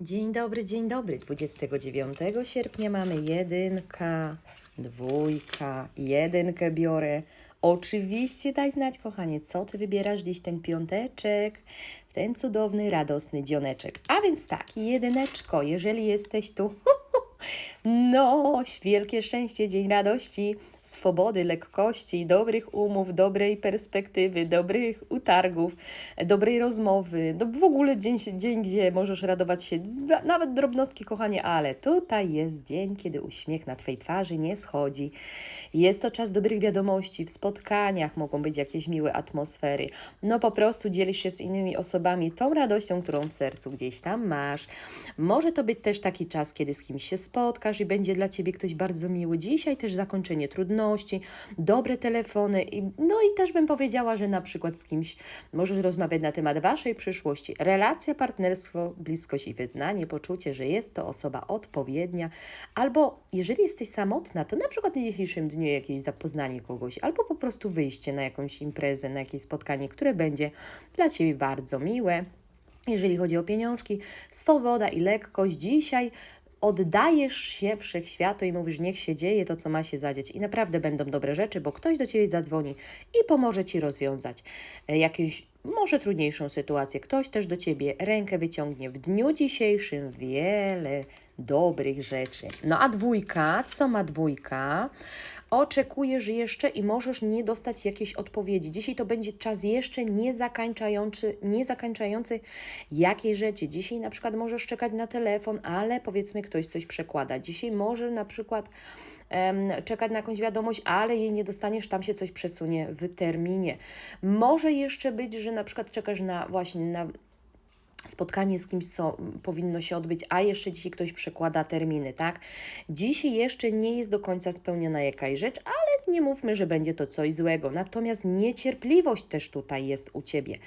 Dzień dobry, dzień dobry. 29 sierpnia mamy jedynka, dwójka, jedynkę biorę. Oczywiście daj znać, kochanie, co ty wybierasz dziś ten piąteczek, w ten cudowny, radosny dzioneczek. A więc tak, jedyneczko, jeżeli jesteś tu, no, wielkie szczęście, dzień radości, swobody, lekkości, dobrych umów, dobrej perspektywy, dobrych utargów, dobrej rozmowy. No w ogóle dzień, dzień, gdzie możesz radować się, nawet drobnostki, kochanie, ale tutaj jest dzień, kiedy uśmiech na Twojej twarzy nie schodzi. Jest to czas dobrych wiadomości, w spotkaniach mogą być jakieś miłe atmosfery. No po prostu dzielisz się z innymi osobami tą radością, którą w sercu gdzieś tam masz. Może to być też taki czas, kiedy z kimś się spotkasz i będzie dla Ciebie ktoś bardzo miły. Dzisiaj też zakończenie trudności, dobre telefony. No i też bym powiedziała, że na przykład z kimś możesz rozmawiać na temat Waszej przyszłości. Relacja, partnerstwo, bliskość i wyznanie, poczucie, że jest to osoba odpowiednia. Albo jeżeli jesteś samotna, to na przykład w dzisiejszym dniu jakieś zapoznanie kogoś, albo po prostu wyjście na jakąś imprezę, na jakieś spotkanie, które będzie dla Ciebie bardzo miłe. Jeżeli chodzi o pieniążki, swoboda i lekkość. Dzisiaj oddajesz się wszechświatu i mówisz, niech się dzieje to, co ma się zadzieć. I naprawdę będą dobre rzeczy, bo ktoś do Ciebie zadzwoni i pomoże Ci rozwiązać e, jakąś może trudniejszą sytuację. Ktoś też do Ciebie rękę wyciągnie. W dniu dzisiejszym wiele dobrych rzeczy. No a dwójka, co ma dwójka? Oczekujesz jeszcze i możesz nie dostać jakiejś odpowiedzi. Dzisiaj to będzie czas jeszcze nie zakończający, nie zakończający jakiejś rzeczy. Dzisiaj na przykład możesz czekać na telefon, ale powiedzmy ktoś coś przekłada. Dzisiaj może na przykład czekać na jakąś wiadomość, ale jej nie dostaniesz, tam się coś przesunie w terminie. Może jeszcze być, że na przykład czekasz na właśnie na spotkanie z kimś, co powinno się odbyć, a jeszcze dzisiaj ktoś przekłada terminy, tak? Dzisiaj jeszcze nie jest do końca spełniona jakaś rzecz, ale nie mówmy, że będzie to coś złego. Natomiast niecierpliwość też tutaj jest u Ciebie.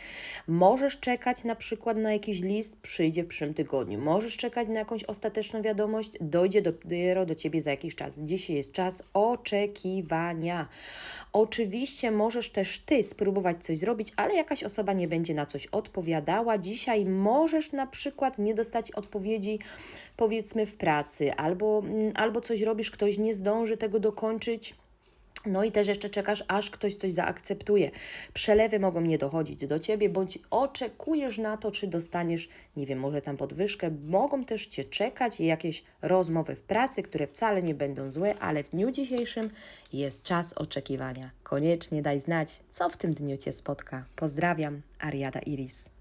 Możesz czekać na przykład na jakiś list, przyjdzie w przyszłym tygodniu. Możesz czekać na jakąś ostateczną wiadomość, dojdzie dopiero do Ciebie za jakiś czas. Dzisiaj jest czas oczekiwania. Oczywiście możesz też Ty spróbować coś zrobić, ale jakaś osoba nie będzie na coś odpowiadała. Dzisiaj możesz na przykład nie dostać odpowiedzi, powiedzmy, w pracy, albo, mm, albo coś robisz, ktoś nie zdąży tego dokończyć. No i też jeszcze czekasz, aż ktoś coś zaakceptuje. Przelewy mogą nie dochodzić do ciebie, bądź oczekujesz na to, czy dostaniesz, nie wiem, może tam podwyżkę. Mogą też cię czekać jakieś rozmowy w pracy, które wcale nie będą złe, ale w dniu dzisiejszym jest czas oczekiwania. Koniecznie daj znać, co w tym dniu cię spotka. Pozdrawiam, Ariada Iris.